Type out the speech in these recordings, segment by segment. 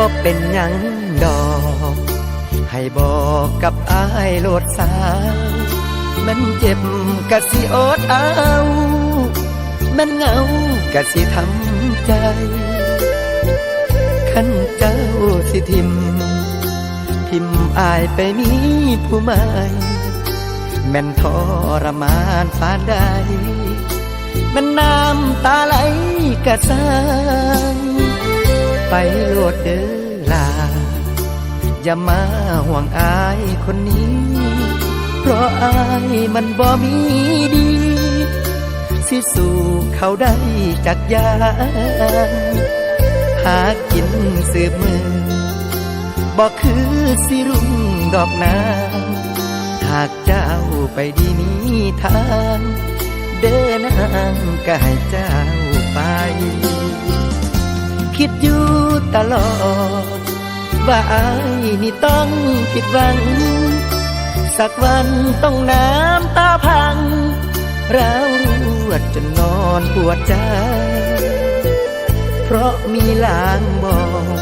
บ่เป็นหยัง ดอก ให้บอกกับอายโลดสาวมันเจ็บกะสิอดเอามันเหงากะสิทำใจ ขันเจ้าสิทิม ทิมอายไปมีผู้ใหม่แม่นทรมานปานใดมันน้ำตาไหลกะสร้างไปโลดเด้อลา อย่ามาห่วงอายคนนี้ เพราะอายมันบ่มีดี สิสู่เขาได้จากยาหากินสืบมือบอกคือสิรุ่งดอกนาหากเจ้าไปดีมีทางเดินนางก็ให้เจ้าไป คิดอยู่ตลอด ว่าอายนี่ต้องผิดหวัง สักวันต้องน้ำตาพังร้าวรวดจนนอนปวดใจ เพราะมีลางบอก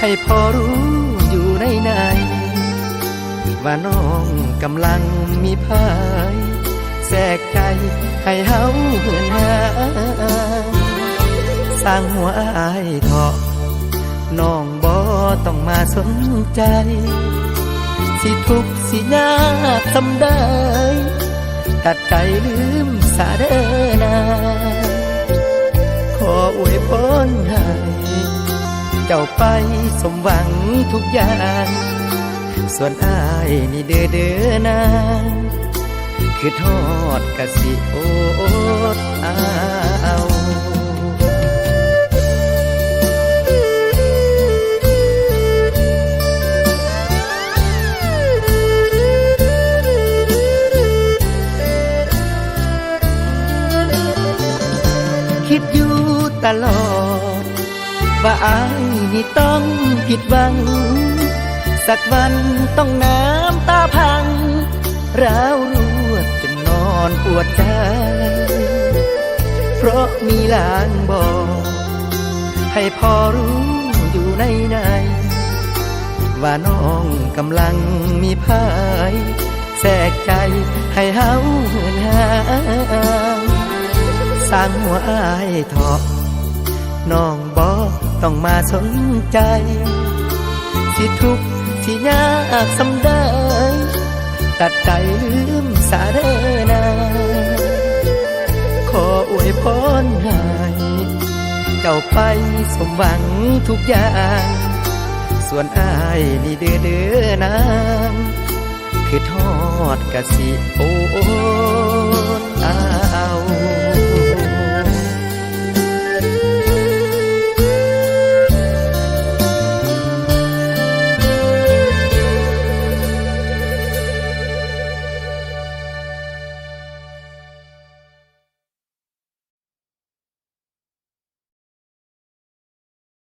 ให้พอรู้อยู่ในในว่าน้องกำลังมีพายแทรกใจให้เฮาเหินหาสร้างหัวอายเถาะน้องบ่ ต้องมาสนใจ สิทุกสิยากทำได้ตัดใจลืมสาเดนาขออวยพรให้เจ้าไปสมหวังทุกอย่าง ส่วนอายนี่เด้อเด้อนางคือทอดกะสิโอดเอาคิ ลอด ว่าอายนี่ต้องผิดหวัง สักวันต้องน้ำตาพังร้าวรวดจนนอนปวดใจ เพราะมีลางบอก ให้พอรู้อยู่ในในว่าน้องกำลังมีพายแทรกใจให้เฮาเหินหาสร้างหัวอายเถาะ น้องบอกต้องมาสนใจ สิทุกข์สิยากสำได้ตัดใจลืมสาเดนาขออวยพรให้เจ้าไปสมหวังทุกอย่าง ส่วนอายนี่เด้อเด้อนางคือทอดกะสิโอ